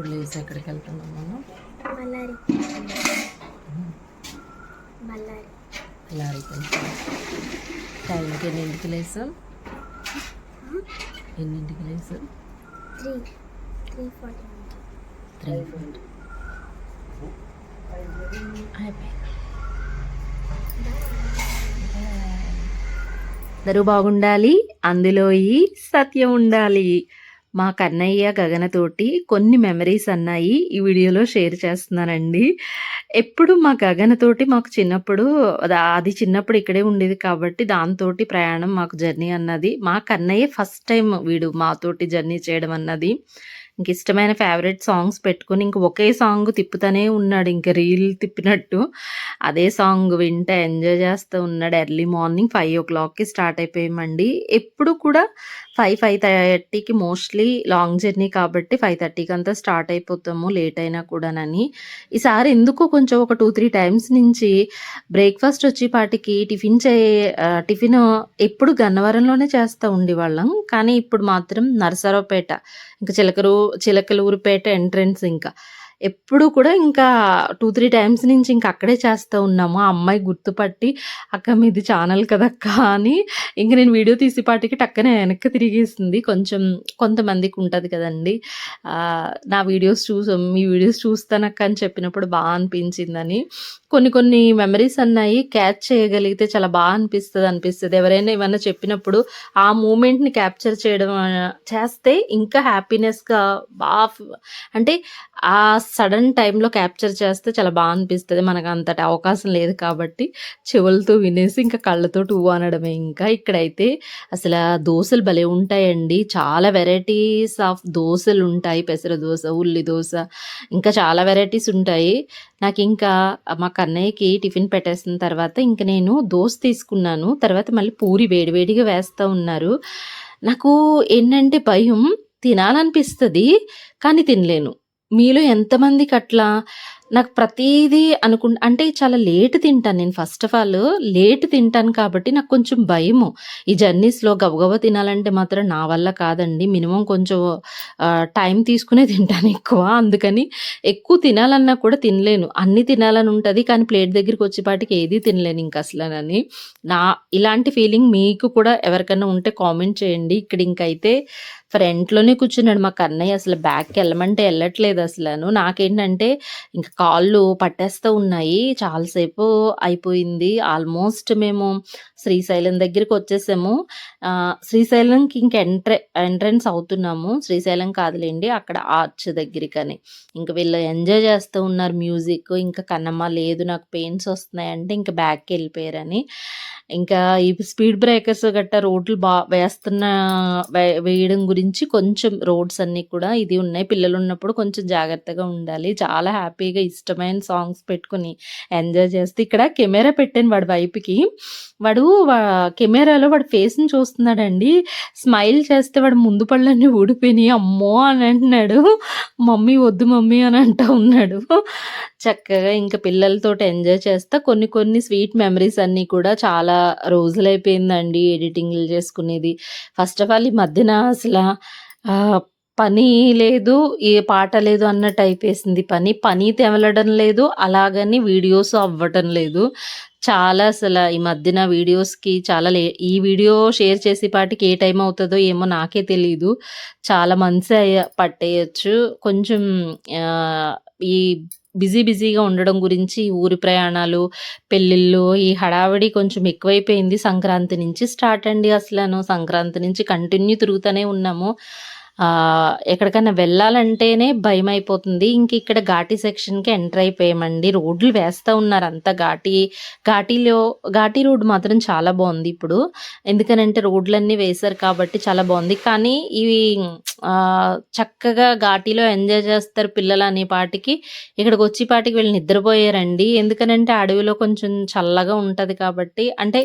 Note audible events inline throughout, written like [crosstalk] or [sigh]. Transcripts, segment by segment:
ఇప్పుడు లేసి ఎక్కడికి వెళ్తున్నాం మనం బళ్ళారి బళ్ళారి వెళ్తున్నాం టైంకి ఎన్నింటికి లేసాం ఎన్నింటికి లేసాం three. Three forty three four అయిపోయింది. అందరూ బాగుండాలి అందులో ఈ సత్యం ఉండాలి. మా కన్నయ్య గగనతోటి కొన్ని మెమరీస్ అన్నాయి ఈ వీడియోలో షేర్ చేస్తున్నానండి. ఎప్పుడు మా గగనతోటి మాకు చిన్నప్పుడు అది- అది చిన్నప్పుడు ఇక్కడే ఉండేది కాబట్టి దాంతోటి ప్రయాణం మాకు జర్నీ అన్నది. మా కన్నయ్య ఫస్ట్ టైం వీడు మాతోటి జర్నీ చేయడం అన్నది. ఇంక ఇష్టమైన ఫేవరెట్ సాంగ్స్ పెట్టుకుని ఇంక ఒకే సాంగ్ తిప్పుతూనే ఉన్నాడు. ఇంక రీల్ తిప్పినట్టు అదే సాంగ్ వింటే ఎంజాయ్ చేస్తూ ఉన్నాడు. ఎర్లీ మార్నింగ్ ఫైవ్ ఓ క్లాక్కి స్టార్ట్ అయిపోయామండి. ఎప్పుడు కూడా ఫైవ్ ఫైవ్ థర్టీకి మోస్ట్లీ లాంగ్ జర్నీ కాబట్టి ఫైవ్ థర్టీకి అంతా స్టార్ట్ అయిపోతాము లేట్ అయినా కూడానని. ఈసారి ఎందుకో కొంచెం ఒక టూ త్రీ టైమ్స్ నుంచి బ్రేక్ఫాస్ట్ వచ్చేపాటికి టిఫిన్ చే టిఫిన్ ఎప్పుడు గన్నవరంలోనే చేస్తూ ఉండేవాళ్ళం. కానీ ఇప్పుడు మాత్రం నరసరావుపేట ఇంకా చిలకరు చిలకలూరుపేట ఎంట్రన్స్ ఇంకా. ఎప్పుడు కూడా ఇంకా టూ త్రీ టైమ్స్ నుంచి ఇంకా అక్కడే చేస్తూ ఉన్నాము. ఆ అమ్మాయి గుర్తుపట్టి అక్క మీది ఛానల్ కదక్క అని ఇంక నేను వీడియో తీసేపాటికి టక్కనే వెనక్కి తిరిగేసింది. కొంచెం కొంతమందికి ఉంటుంది కదండి. నా వీడియోస్ చూసాం మీ వీడియోస్ చూస్తానక్క అని చెప్పినప్పుడు బాగా అనిపించిందని. కొన్ని కొన్ని మెమరీస్ అన్నాయి క్యాచ్ చేయగలిగితే చాలా బాగా అనిపిస్తుంది అనిపిస్తుంది. ఎవరైనా ఏమైనా చెప్పినప్పుడు ఆ మూమెంట్ని క్యాప్చర్ చేయడం చేస్తే ఇంకా హ్యాపీనెస్గా బాగా అంటే ఆ సడన్ టైంలో క్యాప్చర్ చేస్తే చాలా బాగా అనిపిస్తుంది. మనకు అంతటి అవకాశం లేదు కాబట్టి చెవులతో వినేసి ఇంకా కళ్ళతో టూ అనడమే. ఇంకా ఇక్కడైతే అసలు ఆ దోశలు భలే ఉంటాయండి. చాలా వెరైటీస్ ఆఫ్ దోశలు ఉంటాయి. పెసర దోశ ఉల్లి దోశ ఇంకా చాలా వెరైటీస్ ఉంటాయి. నాకు ఇంకా మా కన్నయ్యకి టిఫిన్ పెట్టేసిన తర్వాత ఇంక నేను దోశ తీసుకున్నాను. తర్వాత మళ్ళీ పూరి వేడివేడిగా వేస్తూ ఉన్నారు. నాకు ఏంటంటే భయం తినాలనిపిస్తుంది కానీ తినలేను. మీలో ఎంతమందికి అట్లా? నాకు ప్రతిదీ అనుకుంటా అంటే చాలా లేట్ తింటాను నేను ఫస్ట్ ఆఫ్ ఆల్. లేట్ తింటాను కాబట్టి నాకు కొంచెం భయము. ఈ జర్నీస్లో గబగబ తినాలంటే మాత్రం నా వల్ల కాదండి. మినిమం కొంచెం టైం తీసుకునే తింటాను ఎక్కువ. అందుకని ఎక్కువ తినాలన్నా కూడా తినలేను. అన్ని తినాలని ఉంటుంది కానీ ప్లేట్ దగ్గరికి వచ్చేపాటికి ఏది తినలేను ఇంకా అసలు నా ఇలాంటి ఫీలింగ్ మీకు కూడా ఎవరికైనా ఉంటే కామెంట్ చేయండి. ఇక్కడ ఇంకైతే ఫ్రంట్లోనే కూర్చున్నాడు మా కన్నయ్య. అసలు బ్యాక్కి వెళ్ళమంటే వెళ్ళట్లేదు అసలు నాకేంటంటే ఇంకా కాళ్ళు పట్టేస్తూ ఉన్నాయి. చాలాసేపు అయిపోయింది. ఆల్మోస్ట్ మేము శ్రీశైలం దగ్గరికి వచ్చేసాము. శ్రీశైలంకి ఇంక ఎంట్రె ఎంట్రన్స్ అవుతున్నాము. శ్రీశైలం కాదులేండి అక్కడ ఆర్చ్ దగ్గరికని. ఇంకా వీళ్ళు ఎంజాయ్ చేస్తూ ఉన్నారు మ్యూజిక్. ఇంకా కన్నమ్మ లేదు నాకు పెయిన్స్ వస్తున్నాయి అంటే ఇంకా బ్యాక్కి వెళ్ళిపోయారని. ఇంకా ఈ స్పీడ్ బ్రేకర్స్ గట్టా రోడ్లు బా వేస్తున్న వే- వేయడం గురించి కొంచెం రోడ్స్ అన్నీ కూడా ఇది ఉన్నాయి. పిల్లలు ఉన్నప్పుడు కొంచెం జాగ్రత్తగా ఉండాలి. చాలా హ్యాపీగా ఇష్టమైన సాంగ్స్ పెట్టుకుని ఎంజాయ్ చేస్తే ఇక్కడ కెమెరా పెట్టాను వాడి వైపుకి. వాడు వా- కెమెరాలో వాడి ఫేస్ని చూస్తున్నాడండి. స్మైల్ చేస్తే వాడు ముందు పళ్ళన్నీ ఊడిపోయినాయి. అమ్మో అని అంటున్నాడు. మమ్మీ వద్దు మమ్మీ అని అంటూ ఉన్నాడు. చక్కగా ఇంకా పిల్లలతో ఎంజాయ్ చేస్తా. కొన్ని కొన్ని స్వీట్ మెమరీస్ అన్నీ కూడా చాలా రోజులైపోయిందండి ఎడిటింగ్లు చేసుకునేది. ఫస్ట్ ఆఫ్ ఆల్ ఈ మధ్యన అసలు పని లేదు ఏ పాట లేదు అన్నట్టు అయిపోయింది పని. పని తెవలడం లేదు అలాగని వీడియోస్ అవ్వటం లేదు. చాలా అసలు ఈ మధ్యన వీడియోస్కి చాలా లే ఈ వీడియో షేర్ చేసే పాటికి ఏ టైం అవుతుందో ఏమో నాకే తెలియదు చాలా మంత్స్ అయ్యా పట్టేయచ్చు. కొంచెం ఈ బిజీ బిజీగా ఉండడం గురించి ఊరి ప్రయాణాలు పెళ్ళిళ్ళు ఈ హడావిడి కొంచెం ఎక్కువైపోయింది సంక్రాంతి నుంచి. స్టార్ట్ అండి అసలు సంక్రాంతి నుంచి కంటిన్యూ తిరుగుతూనే ఉన్నాము. ఎక్కడికైనా వెళ్ళాలంటేనే భయం అయిపోతుంది ఇంక ఇక్కడ ఘాటీ సెక్షన్కి ఎంటర్ అయిపోయామండి. రోడ్లు వేస్తూ ఉన్నారు అంత ఘాటీ. ఘాటీలో ఘాటీ రోడ్ మాత్రం చాలా బాగుంది ఇప్పుడు. ఎందుకనంటే రోడ్లన్నీ వేశారు కాబట్టి చాలా బాగుంది. కానీ ఇవి చక్కగా ఘాటీలో ఎంజాయ్ చేస్తారు పిల్లలు అనే పాటికి ఇక్కడికి వచ్చి పాటికి వీళ్ళు నిద్రపోయారండి. ఎందుకనంటే అడవిలో కొంచెం చల్లగా ఉంటుంది కాబట్టి అంటే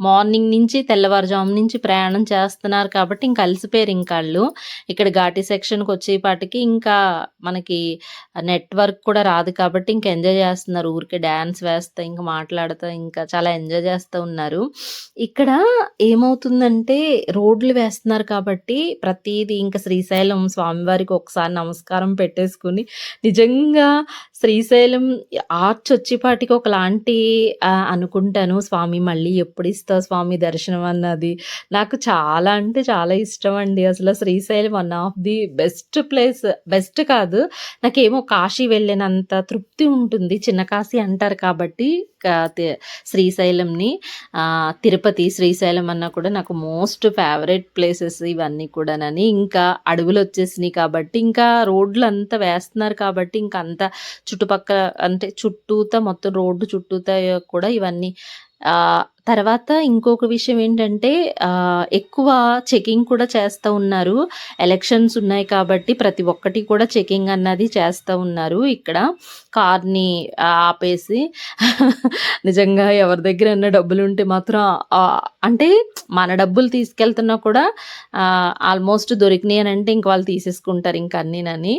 మార్నింగ్ నుంచి తెల్లవారుజాము నుంచి ప్రయాణం చేస్తున్నారు కాబట్టి ఇంక అలసిపోయారు ఇంకా వాళ్ళు ఇక్కడ ఘాటి సెక్షన్‌కి వచ్చేపాటికి ఇంకా మనకి నెట్‌వర్క్ కూడా రాదు కాబట్టి ఇంక ఎంజాయ్ చేస్తున్నారు. ఊరికే డ్యాన్స్ వేస్తా, ఇంకా మాట్లాడతా ఇంకా చాలా ఎంజాయ్ చేస్తూ ఉన్నారు. ఇక్కడ ఏమవుతుందంటే రోడ్లు వేస్తున్నారు కాబట్టి ప్రతిదీ ఇంకా శ్రీశైలం స్వామివారికి ఒకసారి నమస్కారం పెట్టేసుకొని నిజంగా శ్రీశైలం ఆర్చ్ వచ్చేపాటికి ఒకలాంటి అనుకుంటాను. స్వామి మళ్ళీ ఎప్పుడిస్తావు స్వామి దర్శనం అన్నది. నాకు చాలా అంటే చాలా ఇష్టం అండి అసలు Srisailam one of the best place. Best కాదు. నాకేమో కాశీ వెళ్ళినంత తృప్తి ఉంటుంది. చిన్న కాశీ అంటారు కాబట్టి శ్రీశైలంని తిరుపతి, శ్రీశైలం అన్నా కూడా నాకు మోస్ట్ ఫేవరెట్ ప్లేసెస్ ఇవన్నీ కూడానని. ఇంకా అడవులు వచ్చేసినాయి కాబట్టి ఇంకా రోడ్లు అంతా వేస్తున్నారు కాబట్టి ఇంకా అంత చుట్టుపక్కల అంటే చుట్టూతా మొత్తం రోడ్డు చుట్టూతా కూడా ఇవన్నీ తర్వాత ఇంకొక విషయం ఏంటంటే ఎక్కువ చెకింగ్ కూడా చేస్తూ ఉన్నారు. ఎలక్షన్స్ ఉన్నాయి కాబట్టి ప్రతి ఒక్కటి కూడా చెకింగ్ అన్నది చేస్తూ ఉన్నారు ఇక్కడ. కార్‌ని ఆపేసి నిజంగా ఎవరి దగ్గరన్న డబ్బులు ఉంటే మాత్రం అంటే మన డబ్బులు తీసుకెళ్తున్నా కూడా ఆల్మోస్ట్ దొరికినాయి అని అంటే ఇంక వాళ్ళు తీసేసుకుంటారు ఇంక అన్నీనని.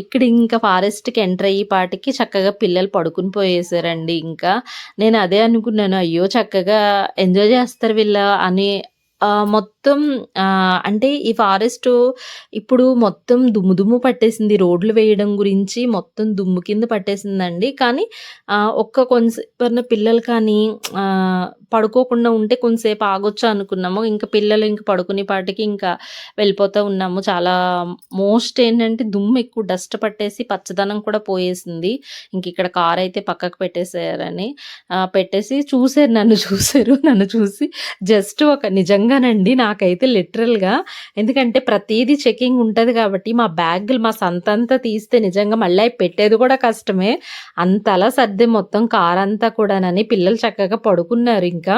ఇక్కడ ఇంకా ఫారెస్ట్‌కి ఎంటర్ అయ్యి పాటికి చక్కగా పిల్లలు పడుకుని పోయేసారండి ఇంకా. నేను అదే అనుకున్నాను. అయ్యో! చక్కగా ఎంజాయ్ చేస్తారు వీళ్ళ అని మొత్తం మొత్తం అంటే ఈ ఫారెస్ట్ ఇప్పుడు మొత్తం దుమ్ము దుమ్ము పట్టేసింది. రోడ్లు వేయడం గురించి మొత్తం దుమ్ము కింద పట్టేసిందండి. కానీ ఒక్క కొంతసేపన్నా పిల్లలు కానీ పడుకోకుండా ఉంటే కొంతసేపు ఆగొచ్చు అనుకున్నాము. ఇంకా పిల్లలు ఇంకా పడుకునే పాటికి ఇంకా వెళ్ళిపోతూ ఉన్నాము. చాలా మోస్ట్ ఏంటంటే దుమ్ము ఎక్కువ డస్ట్ పట్టేసి పచ్చదనం కూడా పోయేసింది. ఇంక ఇక్కడ కార్ అయితే పక్కకు పెట్టేశారని పెట్టేసి చూసారు నన్ను చూసారు. నన్ను చూసి జస్ట్ ఒక నిజంగానండి నాకు నాకైతే లిటరల్‌గా ఎందుకంటే ప్రతిదీ చెకింగ్ ఉంటుంది కాబట్టి మా బ్యాగులు మా సంతంతా తీస్తే నిజంగా మళ్ళీ అవి పెట్టేది కూడా కష్టమే. అంతలా సర్ది మొత్తం కారంతా కూడానని. పిల్లలు చక్కగా పడుకున్నారు ఇంకా.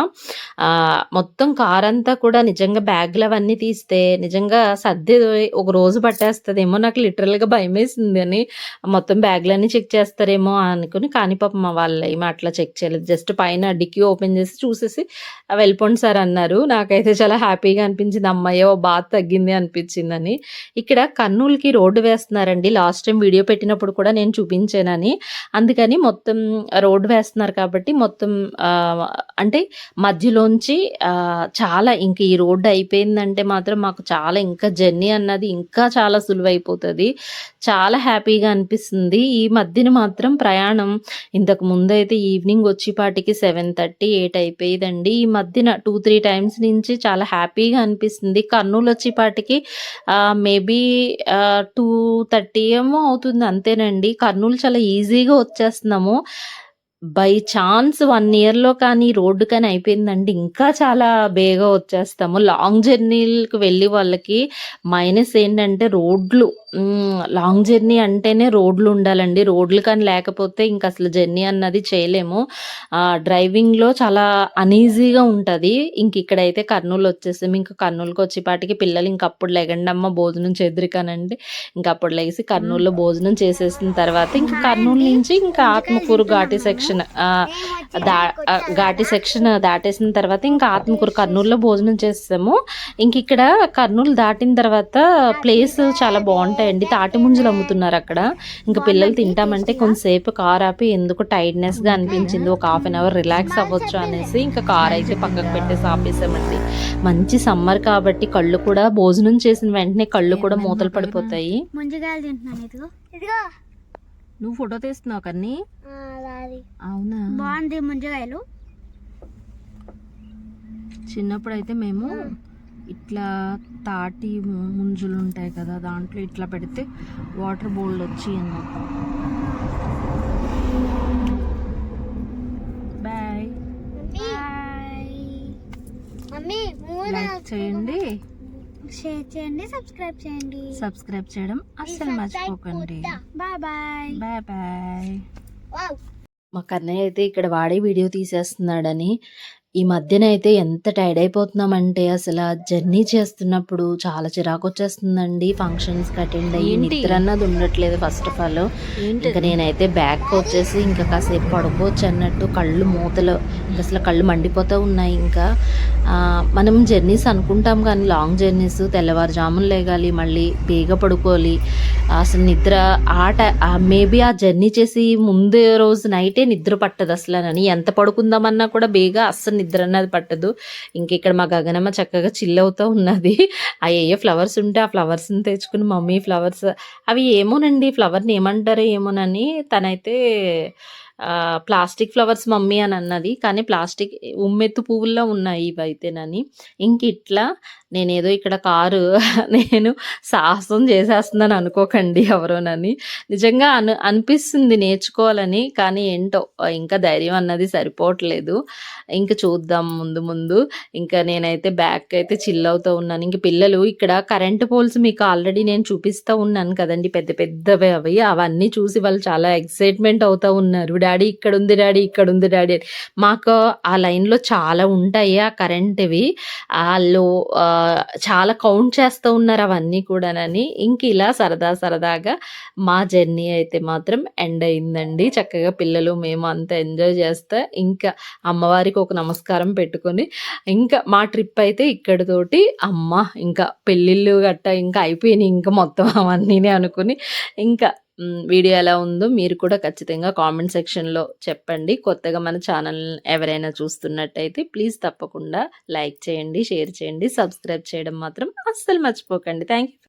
మొత్తం మొత్తం కారంతా కూడా నిజంగా బ్యాగులు అవన్నీ తీస్తే నిజంగా సర్ది ఒక రోజు పట్టేస్తుందేమో నాకు లిటరల్‌గా భయమేసిందని. మొత్తం బ్యాగులన్నీ చెక్ చేస్తారేమో అనుకుని కానీ పాపం మా ఏమో అట్లా చెక్ చేయలేదు. జస్ట్ పైన డిక్కీ ఓపెన్ చేసి చూసేసి వెళ్ళిపోండి సార్ అన్నారు. నాకైతే చాలా హ్యాపీగా అనిపించింది. హమ్మయ్య! ఓ బాధ తగ్గింది అనిపించిందని. ఇక్కడ కర్నూలుకి రోడ్డు వేస్తున్నారండి. లాస్ట్ టైం వీడియో పెట్టినప్పుడు కూడా నేను చూపించానని. అందుకని మొత్తం రోడ్డు వేస్తున్నారు కాబట్టి మొత్తం అంటే మధ్యలోంచి చాలా ఇంకా ఈ రోడ్డు అయిపోయిందంటే మాత్రం మాకు చాలా ఇంకా జర్నీ అన్నది ఇంకా చాలా సులువైపోతుంది చాలా హ్యాపీగా అనిపిస్తుంది. ఈ మధ్యన మాత్రం ప్రయాణం ఇంతకు ముందైతే ఈవినింగ్ వచ్చేపాటికి 7:30, 8 అయిపోయేదండి. ఈ మధ్యన 2, 3 టైమ్స్ నుంచి చాలా హ్యాపీగా అనిపిస్తుంది. కర్నూలు వచ్చేపాటికి మేబీ టూ థర్టీ ఏమో అవుతుంది అంతేనండి. కర్నూలు చాలా ఈజీగా వచ్చేస్తున్నాము. బై ఛాన్స్ వన్ ఇయర్‌లో కానీ రోడ్డు కానీ అయిపోయిందండి ఇంకా చాలా బేగా వచ్చేస్తాము. లాంగ్ జర్నీలకు వెళ్ళి వాళ్ళకి మైనస్ ఏంటంటే రోడ్లు. లాంగ్ జర్నీ అంటేనే రోడ్లు ఉండాలండి. రోడ్లు కానీ లేకపోతే ఇంక అసలు జర్నీ అన్నది చేయలేము. డ్రైవింగ్‌లో చాలా అనీజీగా ఉంటది. ఇంక ఇక్కడైతే కర్నూల్ వచ్చేసాము. ఇంక కర్నూల్‌కి వచ్చేపాటికి పిల్లలు ఇంక అప్పుడు లెగండమ్మ భోజనం చేద్దురికానంటే ఇంక అప్పుడు లెగిసి కర్నూల్‌లో భోజనం చేసేసిన తర్వాత ఇంక కర్నూల్ నుంచి ఇంకా ఆత్మకూరు ఘాటీ సెక్షన్ దా ఘాటీ సెక్షన్ దాటేసిన తర్వాత ఇంకా ఆత్మకూరు కర్నూల్‌లో భోజనం చేసేసాము. ఇంక ఇక్కడ కర్నూల్ దాటిన తర్వాత ప్లేస్ చాలా బావుంటాయండి. తాటి ముంజలు అమ్ముతున్నారు అక్కడ. ఇంక పిల్లలు తింటామంటే కొంతసేపు కార్ ఆపి ఎందుకో టైర్డ్‌నెస్‌గా అనిపించింది. ఒక హాఫ్ అన్ అవర్ రిలాక్స్ అవ్వచ్చు అనేసి ఇంకా కార్ అయితే పక్కకు పెట్టేసి ఆపేసామండి. మంచి సమ్మర్ కాబట్టి కళ్ళు కూడా భోజనం చేసిన వెంటనే కళ్ళు కూడా మూతలు పడిపోతాయి. ముంజకాయలు తింటున్నాను ఇదిగో ఇదిగో నువ్వు ఫోటో తీస్తున్నావు కన్నీ? అవునా? బాగుంది ముంజకాయలు చిన్నప్పుడైతే మేము ఇట్లా తాటి ము- ముంజులు ఉంటాయి కదా దాంట్లో ఇట్లా పెడితే వాటర్ బోల్డ్ వచ్చి బాయ్. బాయ్. మమ్మీ లైక్ చేయండి. షేర్ చేయండి సబ్స్క్రైబ్ చేయండి. సబ్స్క్రైబ్ చేయడం అస్సలు మర్చిపోకండి. Bye bye. Bye bye. Wow. మా కన్నయ్య అయితే ఇక్కడ వాడే వీడియో తీసేస్తున్నాడని ఈ మధ్యన అయితే ఎంత టైర్డ్ అయిపోతున్నామంటే అసలు జర్నీ చేస్తున్నప్పుడు చాలా చిరాకు వచ్చేస్తుందండి ఫంక్షన్స్కి అటెండ్ అయ్యి నిద్ర అన్నది ఉండట్లేదు ఫస్ట్ ఆఫ్ ఆల్. ఇంకా నేనైతే బ్యాగ్కి వచ్చేసి ఇంకా కాసేపు పడుకోవచ్చు అన్నట్టు కళ్ళు మూతలు అసలు కళ్ళు మండిపోతూ ఉన్నాయి ఇంకా. మనం జర్నీస్ అనుకుంటాం కానీ లాంగ్ జర్నీస్ తెల్లవారుజామున లేగాలి మళ్ళీ బేగ పడుకోవాలి. అసలు నిద్ర ఆ టై మేబీ ఆ జర్నీ చేసి ముందు రోజు నైటే నిద్ర పట్టదు అసలు అని. ఎంత పడుకుందామన్నా కూడా బేగ అస్సలు నిద్ర అన్నది పట్టదు. ఇంక ఇక్కడ మా గగనమ్మ చక్కగా చిల్ అవుతూ ఉన్నది. ఆ ఏ ఫ్లవర్స్ ఉంటే ఆ ఫ్లవర్స్ని తెచ్చుకుని మమ్మీ ఫ్లవర్స్ అవి ఏమోనండి ఫ్లవర్ని ఏమంటారో ఏమోనని తనైతే ప్లాస్టిక్ ఫ్లవర్స్ మమ్మీ అని అన్నది కానీ ప్లాస్టిక్ ఉమ్మెత్తు పువ్వుల్లో ఉన్నాయి ఇవైతేనని. ఇంక ఇట్లా నేనేదో ఇక్కడ కారు [laughs] నేను సాహసం చేసేస్తున్నాను అనుకోకండి ఎవరోనని. నిజంగా అను అనిపిస్తుంది నేర్చుకోవాలని కానీ ఏంటో ఇంకా ధైర్యం అన్నది సరిపోవట్లేదు. ఇంకా చూద్దాం ముందు ముందు. ఇంకా నేనైతే బ్యాక్ అయితే చిల్ అవుతూ ఉన్నాను. ఇంక పిల్లలు ఇక్కడ కరెంట్ పోల్స్ మీకు ఆల్రెడీ నేను చూపిస్తూ ఉన్నాను కదండి పెద్ద పెద్దవి అవి. అవన్నీ చూసి వాళ్ళు చాలా ఎక్సైట్మెంట్ అవుతూ ఉన్నారు. డాడీ ఇక్కడ ఉంది డాడీ ఇక్కడ ఉంది డాడీ అని. మాకు ఆ లైన్లో చాలా ఉంటాయి ఆ కరెంట్వి. వాళ్ళు చాలా కౌంట్ చేస్తూ ఉన్నారు అవన్నీ కూడానని. ఇంక ఇలా సరదా సరదాగా మా జర్నీ అయితే మాత్రం ఎండ్ అయిందండి. చక్కగా పిల్లలు మేము అంతా ఎంజాయ్ చేస్తే. ఇంకా అమ్మవారికి ఒక నమస్కారం పెట్టుకొని ఇంకా మా ట్రిప్ అయితే ఇక్కడితోటి అమ్మ ఇంకా పెళ్ళిళ్ళు గట్ట ఇంకా అయిపోయినాయి. ఇంకా మొత్తం అవన్నీనే అనుకుని ఇంకా వీడియో ఎలా ఉందో మీరు కూడా ఖచ్చితంగా కామెంట్ సెక్షన్లో చెప్పండి. కొత్తగా మన ఛానల్ ఎవరైనా చూస్తున్నట్టయితే ప్లీజ్ తప్పకుండా లైక్ చేయండి షేర్ చేయండి సబ్స్క్రైబ్ చేయడం మాత్రం అస్సలు మర్చిపోకండి. Thank you